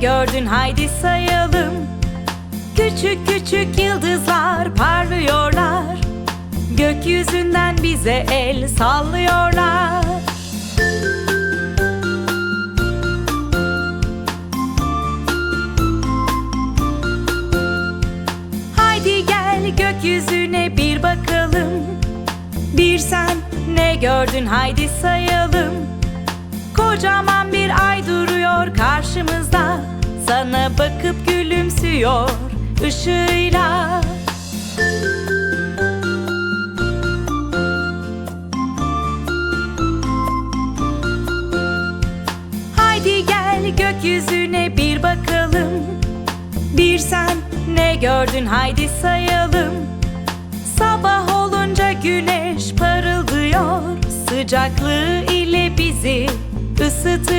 gördün haydi sayalım. Küçük küçük yıldızlar parlıyorlar. Gökyüzünden bize el sallıyorlar. Haydi gel gökyüzüne bir bakalım. Bir sen ne gördün haydi sayalım. Kocaman bir ay duruyor karşımızda Bakıp gülümsüyor ışığıyla. Haydi gel gökyüzüne bir bakalım. Bir sen ne gördün? Haydi sayalım. Sabah olunca güneş parıldıyor. Sıcaklığı ile bizi ısıtıyor